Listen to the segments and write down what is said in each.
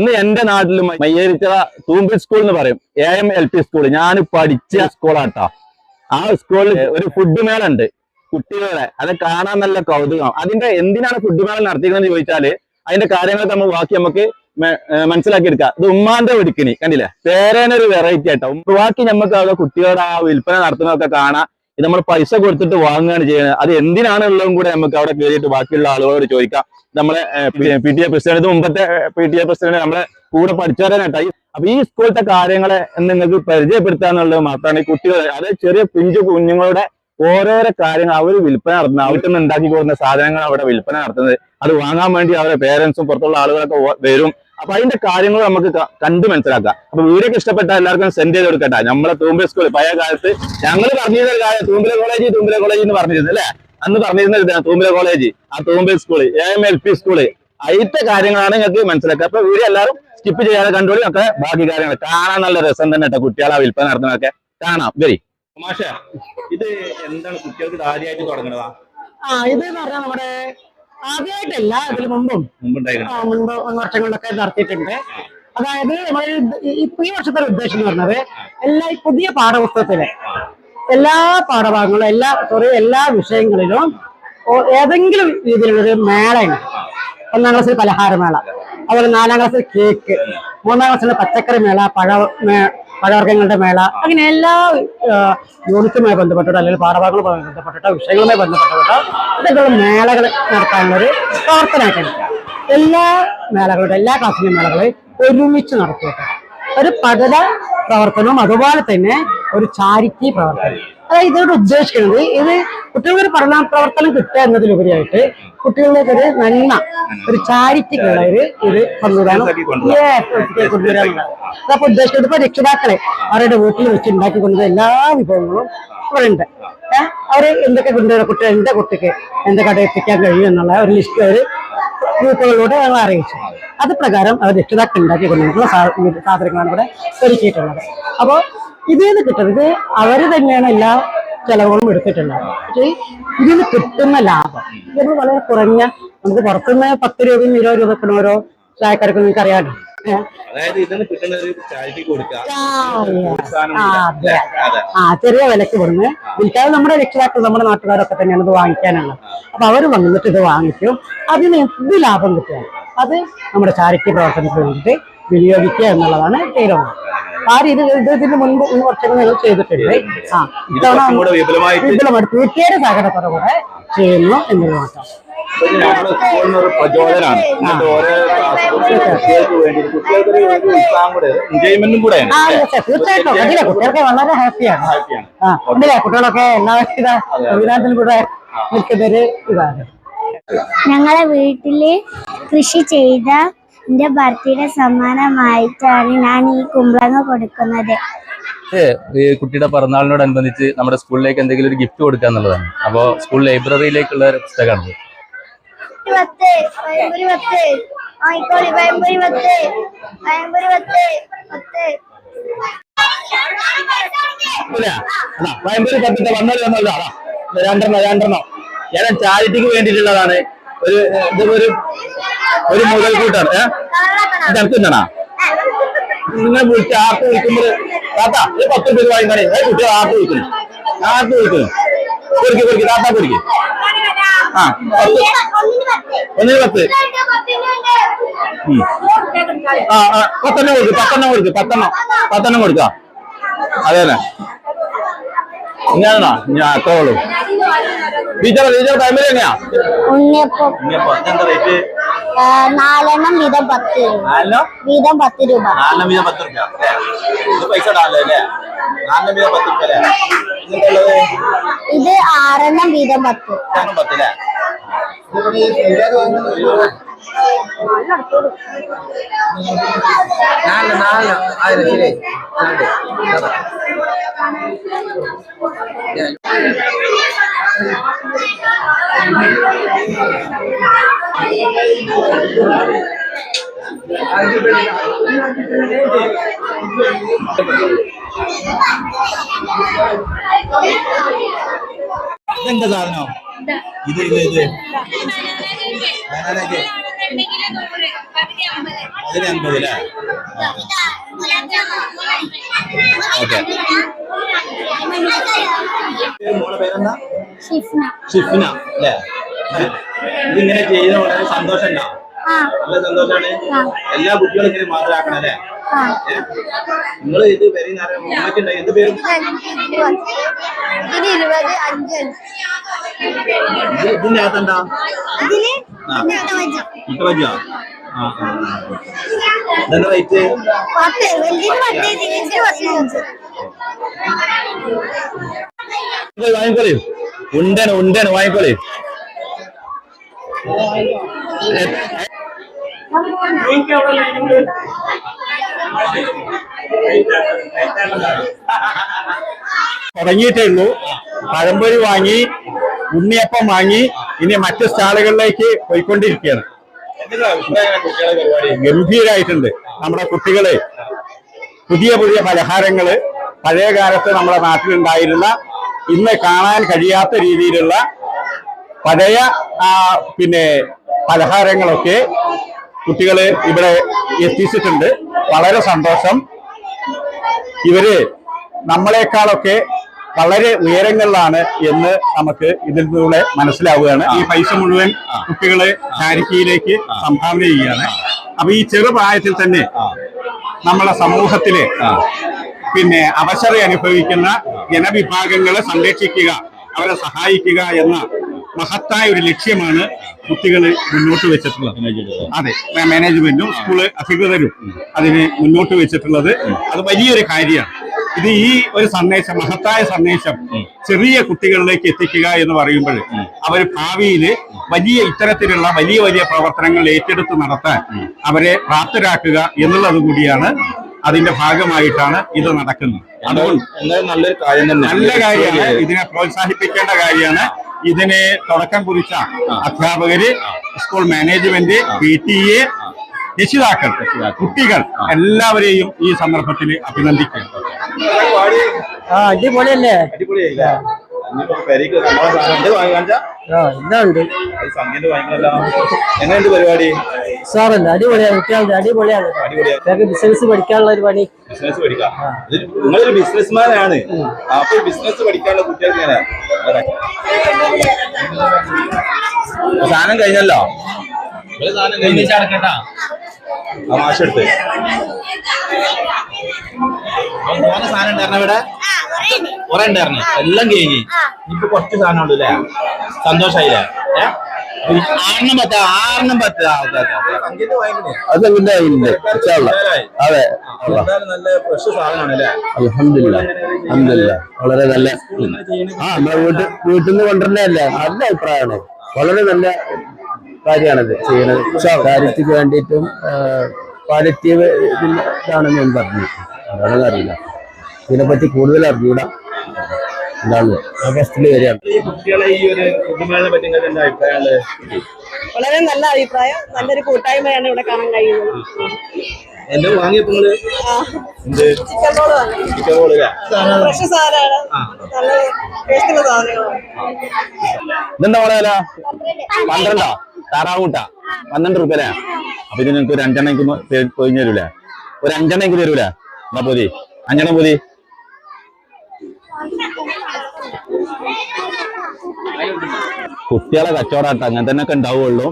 ഇന്ന് എന്റെ നാട്ടിലും മയ്യേരിച്ചിറ തൂമ്പിൽ സ്കൂൾ എന്ന് പറയും. A M L P school ഞാൻ പഠിച്ച സ്കൂളാട്ടോ ആ സ്കൂളിൽ ഒരു ഫുഡ് മേള ഉണ്ട് കുട്ടികളെ അത് കാണാൻ നല്ല കൗതുകം. അതിന്റെ എന്തിനാണ് ഫുഡ് മേള നടത്തിക്കണമെന്ന് ചോദിച്ചാൽ അതിന്റെ കാര്യങ്ങൾ നമ്മൾ ബാക്കി നമുക്ക് മനസ്സിലാക്കി എടുക്കാം ഇത് ഉമ്മാന്റെ ഒടുക്കിനി കണ്ടില്ലേ? പേരേനൊരു വെറൈറ്റി ആയിട്ടോ. ബാക്കി നമുക്ക് കുട്ടികളുടെ ആ വിൽപ്പന നടത്തുന്നതൊക്കെ കാണാം. ഇത് നമ്മൾ പൈസ കൊടുത്തിട്ട് വാങ്ങുകയാണ് ചെയ്യുന്നത്. അത് എന്തിനാണ് എന്തിനാണുള്ളതും കൂടെ നമുക്ക് അവിടെ കയറിയിട്ട് ബാക്കിയുള്ള ആളുകളോട് ചോദിക്കാം. നമ്മളെ പി ടി എ പ്രസിഡന്റ് മുമ്പത്തെ പി ടി എ പ്രസിഡന്റ് നമ്മളെ കൂടെ പഠിച്ചവരനായിട്ടായി അപ്പൊ ഈ സ്കൂളിലത്തെ കാര്യങ്ങളെ നിങ്ങൾക്ക് പരിചയപ്പെടുത്താന്നുള്ളത് മാത്രമാണ് ഈ കുട്ടികൾ അത് ചെറിയ പിഞ്ചു കുഞ്ഞുങ്ങളുടെ ഓരോരോ കാര്യങ്ങൾ അവർ വിൽപ്പന നടത്തുന്നത്. അവർക്ക് നിന്ന് ഉണ്ടാക്കി കൊടുക്കുന്ന സാധനങ്ങൾ അവിടെ വിൽപ്പന നടത്തുന്നത്. അത് വാങ്ങാൻ വേണ്ടി അവരെ പേരൻസും പുറത്തുള്ള ആളുകളൊക്കെ വരും. അപ്പൊ അതിന്റെ കാര്യങ്ങൾ നമുക്ക് കണ്ടു മനസ്സിലാക്കാം. അപ്പൊ വീടൊക്കെ ഇഷ്ടപ്പെട്ട എല്ലാവർക്കും സെൻഡ് ചെയ്ത് കൊടുക്കട്ടെ. നമ്മളെ തൂമ്പിലെ സ്കൂൾ പഴയ കാലത്ത് ഞങ്ങൾ പറഞ്ഞിരുന്ന ഒരു കാര്യം തൂമ്പിലെ കോളേജ് തൂമ്പിലെ കോളേജ് എന്ന് പറഞ്ഞിരുന്നു അല്ലേ? അന്ന് പറഞ്ഞിരുന്ന ഇതാണ് തൂമ്പിലെ കോളേജ് ആ Thoombil school A M L P school അതിന്റെ കാര്യങ്ങളാണ് നിങ്ങൾക്ക് മനസ്സിലാക്കുക. അപ്പൊ വീഡിയോ എല്ലാവരും സ്കിപ്പ് ചെയ്യാതെ കണ്ടോളി. ഒക്കെ ബാക്കി കാര്യങ്ങൾ കാണാൻ നല്ല രസം തന്നെ കേട്ടോ കുട്ടികളെ വിൽപ്പന നടത്തുന്നതൊക്കെ. കാണാം. വരി. മാഷ ഇത് എന്താണ് കുട്ടികൾക്ക് ആദ്യമായിട്ട് തുടങ്ങണതാ ആ ഇത് എന്ന് പറഞ്ഞാൽ നമ്മുടെ ആദ്യമായിട്ടല്ല ഇതിന് മുമ്പും. മുമ്പുണ്ടായിരുന്നു? വർഷം കൊണ്ടൊക്കെ നടത്തിയിട്ടുണ്ട്. അതായത് നമ്മൾ ഇപ്പൊ ഈ വർഷത്തെ ഉദ്ദേശം എന്ന് പറഞ്ഞത് എല്ലാ പുതിയ പാഠപുസ്തകത്തിലെ എല്ലാ പാഠഭാഗങ്ങളും എല്ലാ സോറി എല്ലാ വിഷയങ്ങളിലും ഏതെങ്കിലും രീതിയിലുള്ളൊരു മേളയുണ്ട് ഒന്നാം ക്ലാസ്സിൽ പലഹാരമേള അതുപോലെ നാലാം ക്ലാസ്സിൽ കേക്ക് മൂന്നാം ക്ലാസ്സിൽ പച്ചക്കറി മേള പഴ പഴവർഗങ്ങളുടെ മേള അങ്ങനെ എല്ലാ യൂണിറ്റുമായി ബന്ധപ്പെട്ടിട്ടോ അല്ലെങ്കിൽ പാഠഭാഗങ്ങളുമായി ബന്ധപ്പെട്ടിട്ടോ വിഷയങ്ങളുമായി ബന്ധപ്പെട്ടിട്ടോ ഇതൊക്കെയുള്ള മേളകൾ നടത്താനുള്ളൊരു പ്രവർത്തനമായിട്ടുണ്ട് എല്ലാ മേളകളുടെ എല്ലാ ക്ലാസ്സിലെ മേളകളെയും ഒരുമിച്ച് നടത്തിയിട്ട് ഒരു പഠന പ്രവർത്തനവും അതുപോലെ തന്നെ ഒരു ചാരിറ്റി പ്രവർത്തനം. അതായത് ഇതോട് ഉദ്ദേശിക്കുന്നത് ഇത് കുട്ടികൾക്ക് ഒരു പഠന പ്രവർത്തനം കിട്ടുക എന്നതിലുപരിയായിട്ട് കുട്ടികളിലേക്ക് ഒരു നന്മ ഒരു ചാരിറ്റിക്കുള്ള ഒരു ഒരു സംവിധാനം. അതപ്പോ ഉദ്ദേശിക്കുന്നത് ഇപ്പൊ രക്ഷിതാക്കളെ അവരുടെ വീട്ടിൽ വെച്ച് ഉണ്ടാക്കി കൊണ്ടത് എല്ലാ വിഭവങ്ങളും ഇവിടെ ഉണ്ട് അവർ എന്തൊക്കെ കൊണ്ടുവരാൻ കുട്ടി എന്റെ കുട്ടിക്ക് എന്തൊക്കെ കട എത്തിക്കാൻ കഴിയും എന്നുള്ള ഒരു ലിസ്റ്റ് അവർ ഗ്രൂപ്പുകളിലൂടെ ഞങ്ങൾ അറിയിച്ചു. അത് പ്രകാരം അവർ രക്ഷിതാക്കൾ ഉണ്ടാക്കി കൊണ്ടുവന്നിട്ടുള്ള സാധനങ്ങളാണ് ഇവിടെ ഒരുക്കിയിട്ടുള്ളത്. അപ്പോൾ ഇതിൽ നിന്ന് കിട്ടുന്നത് അവർ തന്നെയാണ് എല്ലാ ചെലവുകളും എടുത്തിട്ടുള്ളത്. പക്ഷേ ഇതിൽ നിന്ന് കിട്ടുന്ന ലാഭം ഇത് വളരെ കുറഞ്ഞ നമുക്ക് പുറത്തുനിന്ന് പത്ത് രൂപയും ഇരുപത് രൂപയ്ക്കും ഓരോ ചായക്കാർക്ക് നിങ്ങൾക്ക് അറിയാമല്ലോ ആ, ചെറിയ വിലക്ക് കൊടുന്ന് വിൽക്കാതെ നമ്മുടെ രക്ഷിതാക്കൾ നമ്മുടെ നാട്ടുകാരൊക്കെ തന്നെയാണ് ഇത് വാങ്ങിക്കാനുള്ളത്. അപ്പൊ അവർ വന്നിട്ട് ഇത് വാങ്ങിക്കും. അതിന് എന്ത് ലാഭം കിട്ടുകയാണ് അത് നമ്മുടെ ചാരിറ്റി പ്രവർത്തനത്തിന് വേണ്ടിയിട്ട് വിനിയോഗിക്കുക എന്നുള്ളതാണ് തീരുമാനം. ആ രീതി ഇതിന് മുൻപ് ഈ വർഷങ്ങൾ ഞങ്ങൾ ചെയ്തിട്ടുണ്ട്? ആ ഇത് ഇത്തവണ വിപുലമായിട്ട് വീട്ടുകാരെ സഹകരണത്തോടെ കൂടെ ചെയ്യുന്നു എന്നത് മാത്രം. തീർച്ചയായിട്ടും. അതിലെ കുട്ടികൾക്ക് വളരെ ഹാപ്പിയാണ് ഹാപ്പിയാണ് ആ കുട്ടികളൊക്കെ എല്ലാവിധ സംവിധാനത്തിലും കൂടെ നിൽക്കുന്നൊരു ഇതാണ്. ഞങ്ങളെ വീട്ടിൽ കൃഷി ചെയ്ത എന്റെ ബർത്ത്ഡേ സമ്മാനമായിട്ടാണ് ഞാൻ ഈ കുമ്പളങ്ങ കൊടുക്കുന്നത്. ഈ കുട്ടിയുടെ പിറന്നാളിനോടനുബന്ധിച്ച് നമ്മുടെ സ്കൂളിലേക്ക് എന്തെങ്കിലും ഒരു ഗിഫ്റ്റ് കൊടുക്കുക എന്നുള്ളതാണ്. അപ്പോൾ സ്കൂൾ ലൈബ്രറിയിലേക്കുള്ള ഒരു പുസ്തകമാണ് പത്തിന്റെ വന്നല്ലോ രണ്ടെണ്ണം രണ്ടെണ്ണം. ഞാൻ ചാരിറ്റിക്ക് വേണ്ടിയിട്ടുള്ളതാണ്. ഒരു ഇത് ഒരു മുതൽക്കൂട്ടാണ് ഏഹ് ഇത് എനിക്ക് തിന്നണാ നിങ്ങൾ വിളിച്ച് ആർക്ക് വിളിക്കുമ്പോൾ താത്ത ഒരു പത്ത് രൂപ വാങ്ങിക്കണേ ഏ കുട്ടികൾ ആർക്ക് വിളിക്കുന്നു. ആർക്ക് വിളിക്കുന്നു. കുറിക്ക് കുറിക്ക് താത്ത കുറിക്ക് ആ പത്ത്. ഒന്നിന് പത്ത്. ആ ആ പത്തെണ്ണം കൊടുക്ക് പത്തെണ്ണം കൊടുക്ക് പത്തെണ്ണം. പത്തെണ്ണം കൊടുക്ക. അതെ തന്നെ. ഞാനാ ഞാൻ അത്രയുള്ളൂ ടീച്ചർ ടീച്ചർ ഫാമിലി എങ്ങനെയാ ഉണ്ണിയപ്പം. നാലെണ്ണം വീതം പത്ത്. രൂപ വീതം പത്ത് രൂപ. നാലെണ്ണം വീതം പത്ത് രൂപ. പൈസ ഇടാനല്ലേ അല്ലേ? നാലിനും വീതം പത്ത് റുപ്യ അല്ലേ? ഇത് ആറെണ്ണം വീതം പത്ത്. പത്ത് അല്ലേ? നാല് നാല്. അതിന് ശരി. ഇതെന്താ സാധനം? ഇത് ഇത് ഇത്. cake. ഇതിന് അൻപത് അല്ലേ ഓക്കെ. മോളെ പേരെന്താ? ഷിഫ്ന. ഷിഫ്ന അല്ലേ? ഇതിങ്ങനെ ചെയ്ത് വളരെ സന്തോഷം ഉണ്ടാവും. നല്ല സന്തോഷാണ്. എല്ലാ കുട്ടികളും ഇങ്ങനെ മാതൃാക്കണം അല്ലേ? നിങ്ങൾ ഇത് വരി ഉമ്മക്കുണ്ടോ എന്ത് പേരും? ഇതിന്റെ അകത്തെന്താ? ഇതിന് ആ. ഇതെന്താ റേറ്റ് ഉണ്ടന് ഉണ്ടന് വാങ്ങിക്കോളി. തുടങ്ങിയിട്ടേ ഉള്ളൂ. പഴംപൊരി വാങ്ങി ഉണ്ണിയപ്പം വാങ്ങി ഇനി മറ്റു സ്റ്റാളുകളിലേക്ക് പോയിക്കൊണ്ടിരിക്കുകയാണ്. ഗംഭീരായിട്ടുണ്ട് നമ്മുടെ കുട്ടികളെ. പുതിയ പുതിയ പലഹാരങ്ങൾ. പഴയ കാലത്ത് നമ്മുടെ നാട്ടിലുണ്ടായിരുന്ന ഇന്ന് കാണാൻ കഴിയാത്ത രീതിയിലുള്ള പഴയ പിന്നെ പലഹാരങ്ങളൊക്കെ കുട്ടികളെ ഇവിടെ എത്തിച്ചിട്ടുണ്ട്. വളരെ സന്തോഷം. ഇവർ നമ്മളെക്കാളൊക്കെ വളരെ ഉയരങ്ങളിലാണ് എന്ന് നമുക്ക് ഇതിൽ നിന്നൂടെ മനസ്സിലാവുകയാണ്. ഈ പൈസ മുഴുവൻ കുട്ടികളെ ചാരിറ്റിയിലേക്ക് സംഭാവന ചെയ്യുകയാണ്. അപ്പൊ ഈ ചെറുപ്രായത്തിൽ തന്നെ നമ്മളെ സമൂഹത്തിലെ പിന്നെ അവശത അനുഭവിക്കുന്ന ജനവിഭാഗങ്ങളെ സംരക്ഷിക്കുക അവരെ സഹായിക്കുക എന്ന മഹത്തായ ഒരു ലക്ഷ്യമാണ് കുട്ടികൾ മുന്നോട്ട് വെച്ചിട്ടുള്ളത്. അതെ മാനേജ്മെന്റും സ്കൂൾ അധികൃതരും അതിന് മുന്നോട്ട് വെച്ചിട്ടുള്ളത്. അത് വലിയൊരു കാര്യമാണ്. ഇത് ഈ ഒരു സന്ദേശം മഹത്തായ സന്ദേശം ചെറിയ കുട്ടികളിലേക്ക് എത്തിക്കുക എന്ന് പറയുമ്പോൾ അവർ ഭാവിയിൽ വലിയ ഇത്തരത്തിലുള്ള വലിയ വലിയ പ്രവർത്തനങ്ങൾ ഏറ്റെടുത്ത് നടത്താൻ അവരെ പ്രാപ്തരാക്കുക എന്നുള്ളത് കൂടിയാണ് അതിന്റെ ഭാഗമായിട്ടാണ് ഇത് നടക്കുന്നത്. അതുകൊണ്ട് നല്ലൊരു കാര്യം തന്നെ. നല്ല കാര്യമാണ് ഇതിനെ പ്രോത്സാഹിപ്പിക്കേണ്ട കാര്യമാണ്. ഇതിനെ തുടക്കം കുറിച്ച അധ്യാപകര് school management P T A രക്ഷിതാക്കൾ കുട്ടികൾ എല്ലാവരെയും ഈ സന്ദർഭത്തിൽ അഭിനന്ദിക്കും. ആ അടിപൊളിയല്ലേ? എങ്ങനെയുണ്ട് പരിപാടി? സാറല്ല അടിപൊളിയാണ് കുട്ടികളുടെ അടിപൊളിയാണ്. അടിപൊളിയാ ബിസിനസ് പഠിക്കാനുള്ള ഒരു പണി. ബിസിനസ് പഠിക്കാം? ഇത് നിങ്ങളൊരു ബിസിനസ്മാൻ ആണ്. അപ്പൊ ബിസിനസ് പഠിക്കാനുള്ള കുട്ടികൾക്ക് സാധനം കഴിഞ്ഞല്ലോ? സാധനം കഴിഞ്ഞ. മാഷെടുത്ത്. സാധനം ഉണ്ടായിരുന്ന ഇവിടെ? കുറെ ഉണ്ടായിരുന്നു. എല്ലാം കഴിഞ്ഞ് ഇപ്പൊ കുറച്ച് സാധനം ഉള്ളു അല്ലേ സന്തോഷായില്ലേ? ആറെണ്ണം പത്ത്. അത് ഉണ്ട് അതെ. അലഹമില്ല അലഹമില്ല വളരെ നല്ല ആ നമ്മുടെ വീട്ടിൽ വീട്ടിൽ നിന്ന് കൊണ്ടുവരുന്നതല്ലേ? നല്ല അഭിപ്രായമാണ്. വളരെ നല്ല കാര്യമാണത് ചെയ്യണത്. ചാരിറ്റിക്ക് വേണ്ടിയിട്ടും ഇതിൽ ഇതാണെന്ന് ഞാൻ പറഞ്ഞു. അതാണെന്ന് അറിയില്ല. ഇതിനെപ്പറ്റി കൂടുതൽ അറിഞ്ഞൂടാ. ഫസ്റ്റിൽ വരികയാണ്. ഈ കുട്ടികളെ ഈ ഒരു പുതുമേളിനെ പറ്റി നിങ്ങൾക്ക് വളരെ നല്ല അഭിപ്രായം. നല്ലൊരു കൂട്ടായ്മയാണ് ഇവിടെ കാണാൻ കഴിയുന്നത്. എന്റെ വാങ്ങിയപ്പോ ചിക്കൻ ചിക്കൻ ഫ്രഷ് സാധനമാണ്. നല്ല ടേസ്റ്റുള്ള സാധനങ്ങളാണ്. ഇതെന്താ പറയാ പന്ത്രണ്ടോ? താറാവൂട്ട. പന്ത്രണ്ട് റുപ്യ അപ്പൊ ഇത് നിങ്ങൾക്ക് ഒരു അഞ്ചെണ്ണം പോയി തരൂലേ? ഒരു അഞ്ചെണ്ണം എനിക്ക് തരൂലേ? എന്നാ പോതി. അഞ്ചെണ്ണം പൊതി. കുട്ടികളെ കച്ചവടാട്ട അങ്ങനെ തന്നെ ഒക്കെ ഉണ്ടാവുള്ളൂ.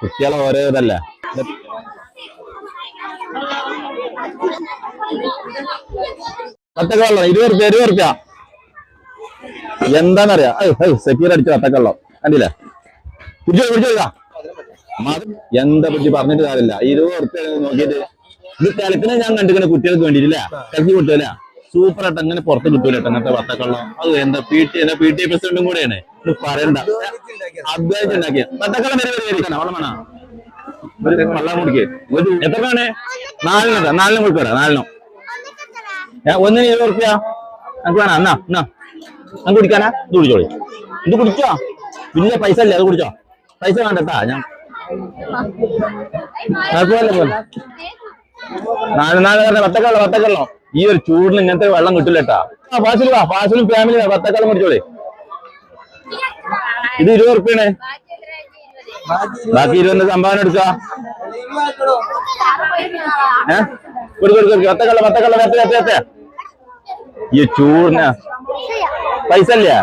കുട്ടികളെ ഓരോ ഇതല്ലേ? വത്തക്കള്ളം ഇരുപത് റുപ്യ ഇരുപത് റുപ്യ. സെക്യൂർ അടിച്ച വത്തക്കള്ളം കണ്ടില്ലേ? പിടിച്ചോ പിടിച്ചോ എന്താ പറ്റി പറഞ്ഞിട്ട് കാര്യമില്ല. ഇരുപത് നോക്കിയിട്ട് ഇത് കളിക്കുന്ന ഞാൻ കണ്ടിക്കണ കുട്ടികൾക്ക് വേണ്ടിയിട്ടില്ല? കലക്കി കിട്ടൂല? സൂപ്പർ ആയിട്ട് അങ്ങനെ പുറത്ത് കിട്ടൂല കേട്ടോ അങ്ങനത്തെ വത്തക്കള്ളം അത് എന്താ പി ടി എന്താ പി ടി പ്രസിഡന്റും കൂടെയാണ്. പറയണ്ട. ഒന്നിന് കുടിക്കാനാ? ഇത് കുടിച്ചോ? വലിയ പൈസ അല്ലേ? അത് കുടിച്ചോ? പൈസ വേണ്ടട്ടാ ഞാൻ നാല് നാല് പറഞ്ഞ വത്തക്കള്ളം വത്തക്കള്ളം ഈ ഒരു ചൂടിന് ഇങ്ങനത്തെ വെള്ളം കിട്ടില്ലട്ടാ ആ വാ. ഫാസിലും ഫാമിലി വത്തക്കള്ളം കുടിച്ചോളി. ഇത് ഇരുപത് ഉറുപ്പ്യാണ്. ബാക്കി ഇരുപത് സംഭാവന എടുക്ക. ഏഹ് ഒത്തക്കള്ള പത്തക്കള്ള വെത്ത വെത്ത വെത്ത ഈ ചൂടിന. പൈസ അല്ലേ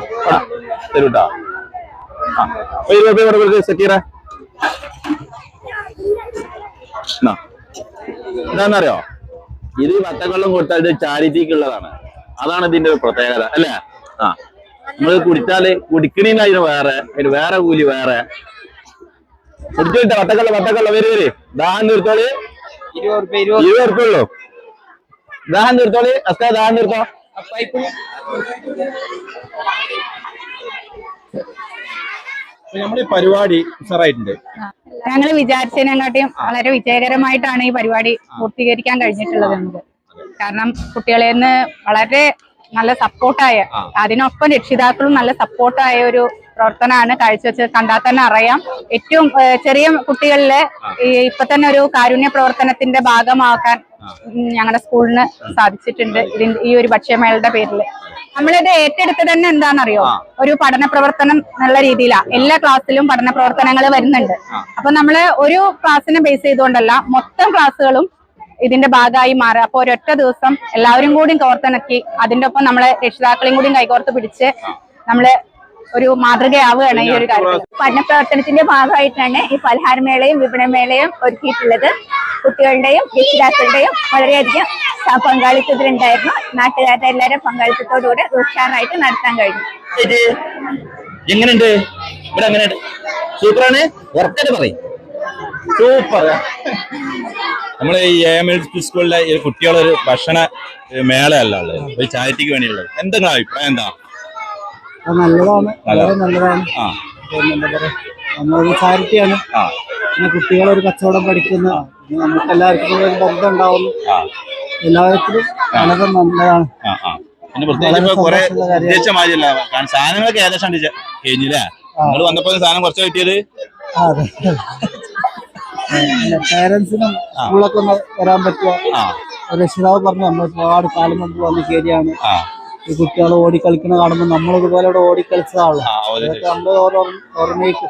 തരൂട്ടാ ഒരു രൂപ കൂടെ കൊടുക്ക് സക്കീറ. എന്താണെന്നറിയോ? ഇത് വത്തക്കള്ളം കൊടുത്താൽ ചാരിറ്റിക്കുള്ളതാണ് അതാണ് ഇതിന്റെ ഒരു പ്രത്യേകത അല്ലേ? ആ. നമ്മൾ കുടിച്ചാൽ കുടിക്കണീന് അതിന് വേറെ അതിന് വേറെ കൂലി വേറെ. കുടിച്ചിട്ട വട്ടക്കള്ള വട്ടക്കള്ള വരെ വരി. ദാഹം തീർത്തോളി ഇരുപത് റുപ്യ ഉള്ളു. ദാഹം തീർത്തോളി അസ്താ ദാഹം തീർത്തോ നമ്മുടെ ഈ പരിപാടി ഉഷാറായിട്ടുണ്ട്. ഞങ്ങൾ വിചാരിച്ചതിനെക്കാട്ടിയും വളരെ വിജയകരമായിട്ടാണ് ഈ പരിപാടി പൂർത്തീകരിക്കാൻ കഴിഞ്ഞിട്ടുള്ളത് കാരണം കുട്ടികളെ നിന്ന് വളരെ നല്ല സപ്പോർട്ടായ അതിനൊപ്പം രക്ഷിതാക്കളും നല്ല സപ്പോർട്ടായ ഒരു പ്രവർത്തനമാണ് കാഴ്ചവെച്ചത്. കണ്ടാൽ തന്നെ അറിയാം. ഏറ്റവും ചെറിയ കുട്ടികളിലെ ഇപ്പൊ തന്നെ ഒരു കാരുണ്യ പ്രവർത്തനത്തിന്റെ ഭാഗമാക്കാൻ ഞങ്ങളുടെ സ്കൂളിന് സാധിച്ചിട്ടുണ്ട്. ഇതിന്റെ ഈ ഒരു ഭക്ഷ്യമേളയുടെ പേരിൽ. നമ്മളിത് ഏറ്റെടുത്ത് തന്നെ എന്താണെന്നറിയോ? ഒരു പഠന പ്രവർത്തനം എന്നുള്ള രീതിയിലാണ് എല്ലാ ക്ലാസ്സിലും പഠന പ്രവർത്തനങ്ങൾ വരുന്നുണ്ട്. അപ്പൊ നമ്മൾ ഒരു ക്ലാസ്സിനെ ബേസ് ചെയ്തുകൊണ്ടല്ല മൊത്തം ക്ലാസ്സുകളും ഇതിന്റെ ഭാഗമായി മാറുക. അപ്പൊ ഒരൊറ്റ ദിവസം എല്ലാവരും കൂടി കോർത്തിണക്കി അതിന്റെ ഒപ്പം നമ്മളെ രക്ഷിതാക്കളെയും കൂടി കൈകോർത്ത് പിടിച്ച് നമ്മൾ ഒരു മാതൃകയാവുകയാണ് ഈ ഒരു കാര്യം പഠന പ്രവർത്തനത്തിന്റെ ഭാഗമായിട്ടാണ് ഈ പലഹാരമേളയും വിപണമേളയും ഒരുക്കിയിട്ടുള്ളത്. കുട്ടികളുടെയും രക്ഷിതാക്കളുടെയും വളരെയധികം പങ്കാളിത്തത്തിലുണ്ടായിരുന്നു. നാട്ടുകാരുടെ എല്ലാവരും പങ്കാളിത്തത്തോടുകൂടെ ഉഷാറായിട്ട് നടത്താൻ കഴിഞ്ഞു. സൂപ്പറാണ്? സൂപ്പർ. നമ്മളെ ഈ എ എം എൽ പി സ്കൂളിലെ ഈ കുട്ടികളൊരു ഭക്ഷണ മേളയല്ല ഉള്ളത്. ഒരു ചാരിറ്റിക്ക് വേണ്ടിയുള്ളത്. എന്താണ് അഭിപ്രായം എന്താ? നല്ലതാണ്. വളരെ നല്ലതാണ്. ആ. എന്താ പറയാ നമ്മളൊരു ചാരിറ്റിയാണ്. പിന്നെ കുട്ടികളൊരു കച്ചവടം പഠിക്കുന്ന. നമുക്ക് എല്ലാവർക്കും ഒരു ബന്ധം ഉണ്ടാവുന്നു. എല്ലാവർക്കും വളരെ നല്ലതാണ്. പിന്നെ പ്രത്യേകിച്ച് കുറെ ഉദ്ദേശിച്ച മാതിരിയല്ല. കാരണം സാധനങ്ങളൊക്കെ ഏകദേശം കഴിഞ്ഞില്ലേ? നിങ്ങൾ വന്നപ്പോ സാധനം കുറച്ച് കിട്ടിയത്? പേരൻസിനും സ്കൂളൊക്കെ ഒന്ന് വരാൻ പറ്റുക രക്ഷിതാവ് പറഞ്ഞു നമ്മൾ ഒരുപാട് കാലം മുമ്പ് വന്ന് ശരിയാണ്. ഈ കുട്ടികൾ ഓടിക്കളിക്കുന്ന കാണുമ്പോൾ നമ്മൾ ഇതുപോലെ ഇവിടെ ഓടിക്കളിച്ചതാണല്ലോ ആ അതൊക്കെ നമ്മൾ ഓരോ ഓർമ്മയ്ക്ക്.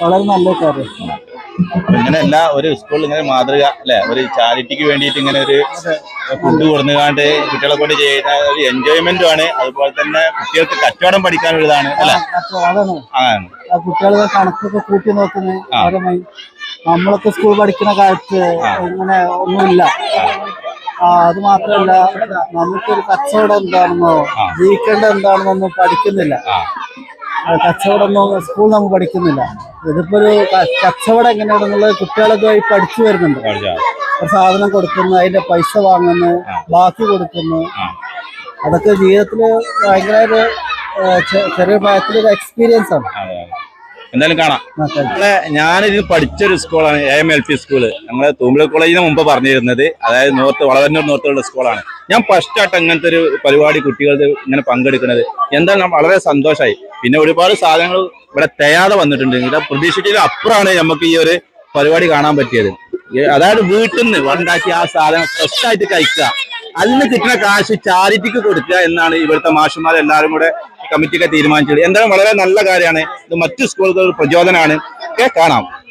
വളരെ നല്ല കാര്യം. ഇങ്ങനെ എല്ലാ ഒരു സ്കൂളിൽ ഇങ്ങനെ മാതൃക അല്ലെ? ഒരു ചാരിറ്റിക്ക് വേണ്ടിയിട്ട് ഇങ്ങനെ ഒരു ഫുഡ് കൊടുന്നുകാണ്ട് കുട്ടികളെ കൊണ്ട് ചെയ്യുന്ന ഒരു എൻജോയ്മെന്റും ആണ്. അതുപോലെ തന്നെ കുട്ടികൾക്ക് കച്ചവടം പഠിക്കാനുള്ളതാണ് അല്ലെ? കുട്ടികളെ കണക്കൊക്കെ കൂട്ടി നോക്കുന്നത് നമ്മളൊക്കെ സ്കൂൾ പഠിക്കുന്ന കാലത്ത് അങ്ങനെ ഒന്നുമില്ല. അത് മാത്രമല്ല നമുക്കൊരു കച്ചവടം എന്താണെന്നോ ജീവിക്കേണ്ടത് എന്താണെന്നൊന്നും പഠിക്കുന്നില്ല. കച്ചവടമൊന്നും സ്കൂൾ നമ്മൾ പഠിക്കുന്നില്ല. ഇതിപ്പോ ഒരു കച്ചവടം എങ്ങനെയാണെന്നുള്ളത് കുട്ടികളൊക്കെ ആയി പഠിച്ചു വരുന്നുണ്ട്. ഒരു സാധനം കൊടുക്കുന്നു അതിന്റെ പൈസ വാങ്ങുന്നു ബാക്കി കൊടുക്കുന്നു. അതൊക്കെ ജീവിതത്തിൽ ഭയങ്കര ചെറിയ പ്രായത്തിലൊരു എക്സ്പീരിയൻസ് ആണ്. എന്തായാലും കാണാം. നമ്മളെ ഞാനിത് പഠിച്ചൊരു സ്കൂളാണ് A M L P school. നമ്മളെ തൂമ്പല കോളേജിന് മുമ്പ് പറഞ്ഞിരുന്നത്. അതായത് നോർത്ത് വളവന്നൂർ നോർത്തുള്ള സ്കൂളാണ്. ഞാൻ ഫസ്റ്റ് ആയിട്ട് അങ്ങനത്തെ ഒരു പരിപാടി കുട്ടികൾക്ക് ഇങ്ങനെ പങ്കെടുക്കുന്നത്. എന്താണ് വളരെ സന്തോഷമായി പിന്നെ ഒരുപാട് സാധനങ്ങൾ ഇവിടെ തയ്യാതെ വന്നിട്ടുണ്ട്. ഇവിടെ പ്രതീക്ഷിച്ചതിന് അപ്പുറമാണ് നമുക്ക് ഈ ഒരു പരിപാടി കാണാൻ പറ്റിയത്. അതായത് വീട്ടിൽ നിന്ന് ഉണ്ടാക്കി ആ സാധനം ഫ്രഷ് ആയിട്ട് കഴിക്കുക. അതിന് കിട്ടുന്ന കാശ് ചാരിറ്റിക്ക് കൊടുക്കുക എന്നാണ് ഇവിടുത്തെ മാഷന്മാരെല്ലാവരും കൂടെ കമ്മിറ്റിയൊക്കെ തീരുമാനിച്ചത്. എന്തായാലും വളരെ നല്ല കാര്യമാണ്. ഇത് മറ്റു സ്കൂളുകൾ പ്രചോദനമാണ്. ഒക്കെ കാണാം.